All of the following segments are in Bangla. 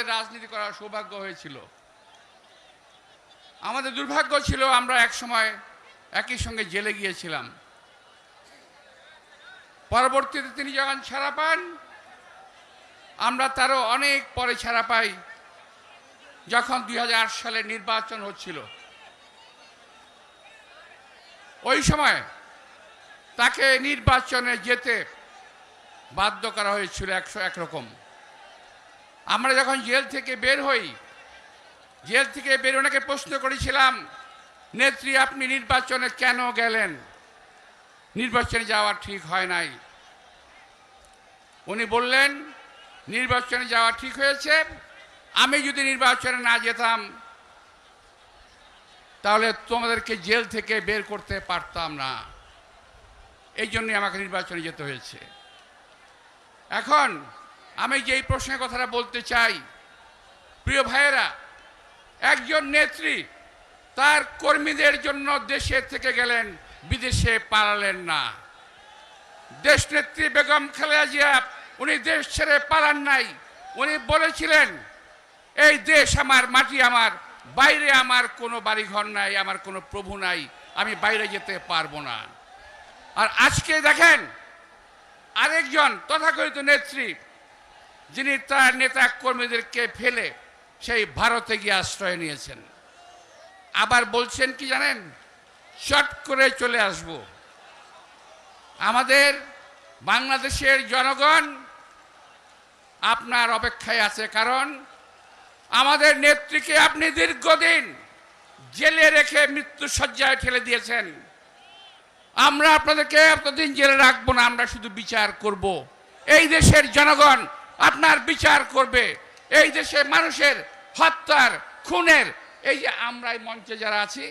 আমাদের রাজনীতি করার সৌভাগ্য হয়েছিল। আমাদের দুর্ভাগ্য ছিল আমরা এক সময় একই সঙ্গে জেলে গিয়েছিলাম। পরবর্তীতে তিনি যখন ছাড়া পান, আমরা তারও অনেক পরে ছাড়া পাই, যখন দুই হাজার আট সালে নির্বাচন হচ্ছিল। ওই সময় তাকে নির্বাচনে যেতে বাধ্য করা হয়েছিল একশো একরকম আমরা যখন জেল থেকে বের হই, জেল থেকে বের ওনাকে প্রশ্ন করেছিলাম, নেত্রী, আপনি নির্বাচনে কেন গেলেন? নির্বাচনে যাওয়া ঠিক হয় নাই। উনি বললেন, নির্বাচনে যাওয়া ঠিক হয়েছে। আমি যদি নির্বাচনে না যেতাম, তাহলে তোমাদেরকে জেল থেকে বের করতে পারতাম না। এই জন্যই আমাকে নির্বাচনে যেতে হয়েছে। এখন আমি যেই প্রশ্নের কথাটা বলতে চাই, প্রিয় ভাইয়েরা, একজন নেত্রী তার কর্মীদের জন্য দেশে থেকে গেলেন, বিদেশে পালালেন না। দেশ নেত্রী বেগম খালেদা জিয়া, উনি দেশ ছেড়ে পালান নাই। উনি বলেছিলেন, এই দেশ আমার, মাটি আমার, বাইরে আমার কোনো বাড়িঘর নাই, আমার কোনো প্রভু নাই, আমি বাইরে যেতে পারব না। আর আজকে দেখেন, আরেকজন তথাকথিত নেত্রী যিনি তার নেতা কর্মীদেরকে ফেলে সেই ভারতে গিয়ে আশ্রয় নিয়েছেন। আবার বলছেন কি জানেন? চট করে চলে আসব। আমাদের বাংলাদেশের জনগণ আপনার অপেক্ষায় আছে কারণ আমাদের নেত্রীকে আপনি দীর্ঘদিন জেলে রেখে মৃত্যু সজ্জায় ঠেলে দিয়েছেন। আমরা আপনাদেরকে এতদিন জেলে রাখব না, আমরা শুধু বিচার করব। এই দেশের জনগণ আপনার বিচার করবে। এই দেশে মানুষের হত্যার খুনের, এই যে আমরা এই মঞ্চে যারা আছি,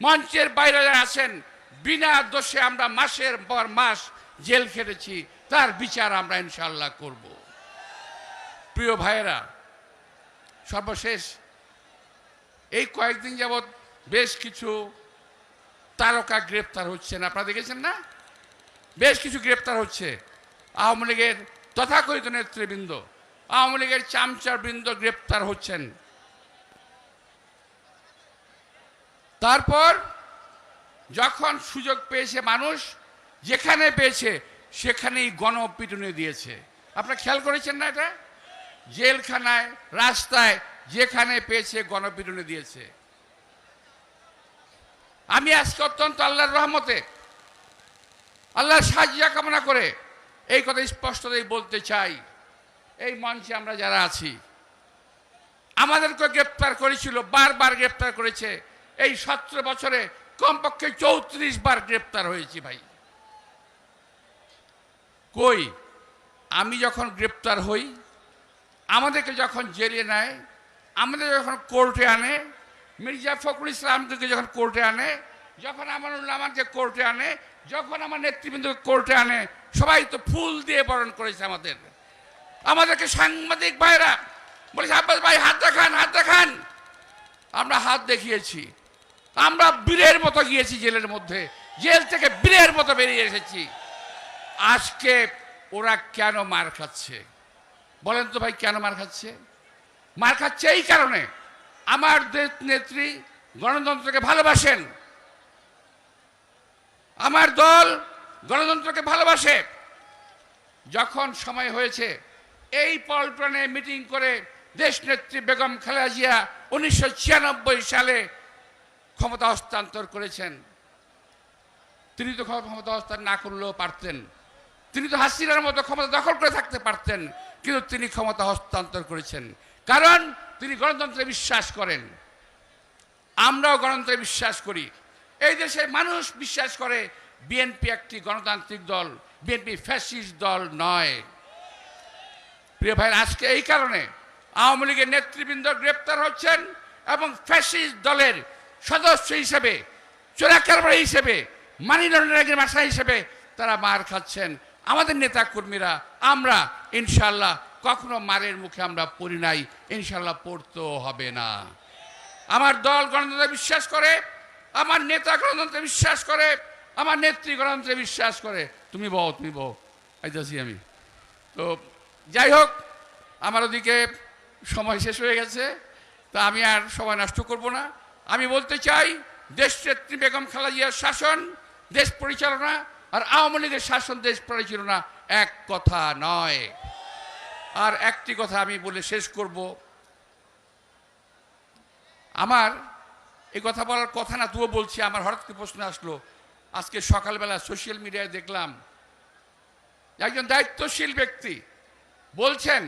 মঞ্চের বাইরে যারা আছেন, বিনা দোষে আমরা মাসের পর মাস জেল খেটেছি, তার বিচার আমরা ইনশাল্লাহ করব। প্রিয় ভাইয়েরা, সর্বশেষ এই কয়েকদিন যাবৎ বেশ কিছু তারকা গ্রেপ্তার হচ্ছেন। আপনারা দেখেছেন না? বেশ কিছু গ্রেপ্তার হচ্ছে। আওয়ামী লীগের তথাকথিত নেতৃবৃন্দ। আওয়ামী লীগের চামচার বৃন্দ গ্রেপ্তার হচ্ছেন। তারপর যখন সুযোগ পেয়েছে মানুষ, যেখানে পেয়েছে সেখানেই গণপিটুনি দিয়েছে। আপনারা খেয়াল করেছেন না এটা? জেলখানায়, রাস্তায় যেখানে পেয়েছে গণপিটুনি দিয়েছে। আমি আজকে অত্যন্ত আল্লাহর রহমতে, আল্লাহর সাহায্য কামনা করে এই কথা স্পষ্টতই বলতে চাই। এই মঞ্চে আমরা যারা আছি আমাদেরকে গ্রেপ্তার করেছিল, বারবার গ্রেপ্তার করেছে। এই সতেরো বছরে কমপক্ষে চৌত্রিশ বার গ্রেপ্তার হয়েছি ভাই। কই? আমি যখন গ্রেপ্তার হই, আমাদেরকে যখন জেলে নেয়, আমাদের যখন কোর্টে আনে, মির্জা ফখরুল ইসলামকে যখন কোর্টে আনে, যখন আমানুল্লাহমানকে কোর্টে আনে, যখন আমার নেতৃবৃন্দকে কোর্টে আনে সবাই তো ফুল দিয়ে বরণ করেছে আমাদের। আমাদেরকে সাংবাদিক ভাইরা বলেছে, আব্বাস ভাই, হাত দেখান হাত দেখান। আমরা হাত দেখিয়েছি। আমরা বীরের মতো গিয়েছি জেলের মধ্যে। জেল থেকে বীরের মতো বেরিয়ে এসেছি। আজকে ওরা কেন মার খাচ্ছে? বলেন তো ভাই, কেন মার খাচ্ছে? মার খাচ্ছে এই কারণে। আমার দেশ নেত্রী গণতন্ত্রকে ভালোবাসেন। আমার দল গণতন্ত্রকে ভালোবাসে। যখন সময় হয়েছে, এই পল্টনে মিটিং করে দেশ নেত্রী বেগম খালেদা জিয়া উনিশশো ছিয়ানব্বই সালে ক্ষমতা হস্তান্তর করেছেন। তিনি তো ক্ষমতা হস্তান্তর না করলেও পারতেন। তিনি তো হাসিনার মতো ক্ষমতা দখল করে থাকতে পারতেন, কিন্তু তিনি ক্ষমতা হস্তান্তর করেছেন। কারণ তিনি গণতন্ত্রে বিশ্বাস করেন। আমরাও গণতন্ত্রে বিশ্বাস করি। এই দেশের মানুষ বিশ্বাস করে বিএনপি একটি গণতান্ত্রিক দল, বিএনপি ফ্যাসিস্ট দল নয়। প্রিয় ভাই আজকে এই কারণে আওয়ামী লীগের নেতৃবৃন্দ গ্রেপ্তার হচ্ছেন এবং ফ্যাসিস্ট দলের সদস্য হিসেবে চোরাকারবার হিসেবে, মানি লন্ডারিংয়ের মাসা হিসেবে তারা মার খাচ্ছেন। আমাদের নেতা কর্মীরা আমরা ইনশাল্লাহ কখনো মারের মুখে আমরা পড়ি নাই ইনশাল্লাহ পড়তেও হবে না। আমার দল গণতন্ত্রে বিশ্বাস করে, আমার নেতা গণতন্ত্রে বিশ্বাস করে আমার নেত্রী গণতন্ত্রে বিশ্বাস করে, তুমি বও তুমি বও আইতাছি আমি। তো যাই হোক, আমার ওদিকে সময় শেষ হয়ে গেছে, তা আমি আর সময় নষ্ট করব না। আমি বলতে চাই, দেশ নেত্রী বেগম খালাজিয়ার শাসন, দেশ পরিচালনা, আর আওয়ামী লীগের শাসন দেশ পরিচালনা এক কথা নয়। আর একটি কথা আমি বলে শেষ করব। আমার এই কথা বলার কথা না তুও বলছি, আমার হঠাৎ প্রশ্ন আসলো আজকে সকালবেলা সোশ্যাল মিডিয়ায় দেখলাম, একজন দায়িত্বশীল ব্যক্তি বলছেন,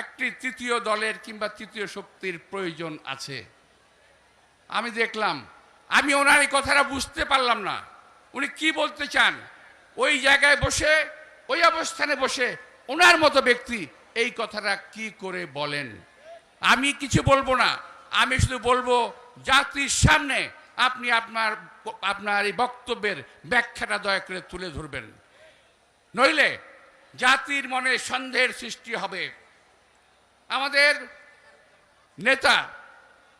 একটি তৃতীয় দলের কিংবা তৃতীয় শক্তির প্রয়োজন আছে। আমি দেখলাম, আমি ওনার এই কথাটা বুঝতে পারলাম না। উনি কি বলতে চান? ওই জায়গায় বসে, ওই অবস্থানে বসে ওনার মতো ব্যক্তি এই কথাটা কি করে বলেন? আমি কিছু বলব না, আমি শুধু বলব, জাতির সামনে আপনি আপনার আপনার এই বক্তব্যের ব্যাখ্যাটা দয়া করে তুলে ধরবেন। নইলে জাতির মনে সন্দেহের সৃষ্টি হবে। আমাদের নেতা,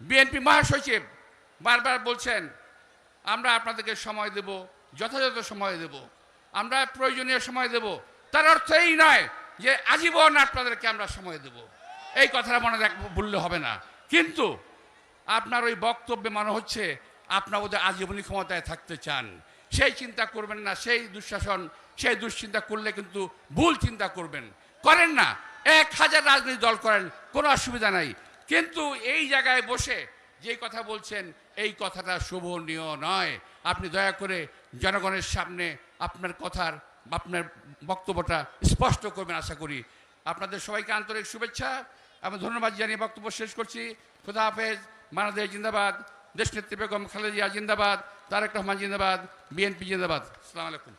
বিএনপি মহাসচিব বারবার বলছেন, আমরা আপনাদেরকে সময় দেব, যথাযথ সময় দেব। আমরা প্রয়োজনীয় সময় দেব। তার অর্থ এই নয় যে আজীবন আপনাদেরকে আমরা সময় দেব। এই কথাটা মনে রাখ বললে হবে না। কিন্তু আপনার ওই বক্তব্যে মনে হচ্ছে আপনার ওদের আজীবনী ক্ষমতায় থাকতে চান। সেই চিন্তা করবেন না, সেই দুঃশাসন, সেই দুশ্চিন্তা করলে কিন্তু ভুল চিন্তা করবেন। করেন না, এক হাজার রাজনৈতিক দল করেন, কোনো অসুবিধা নাই। কিন্তু এই জায়গায় বসে যে কথা বলছেন, এই কথাটা শোভনীয় নয়। আপনি দয়া করে জনগণের সামনে আপনার কথার, আপনার বক্তব্যটা স্পষ্ট করবেন আশা করি। আপনাদের সবাইকে আন্তরিক শুভেচ্ছা আমি ধন্যবাদ জানিয়ে বক্তব্য শেষ করছি। খুদা হাফেজ বাংলাদেশ জিন্দাবাদ। দেশনেত্রী বেগম খালেদিয়া জিন্দাবাদ তারেক রহমান জিন্দাবাদ বিএনপি জিন্দাবাদ। আসসালামু আলাইকুম।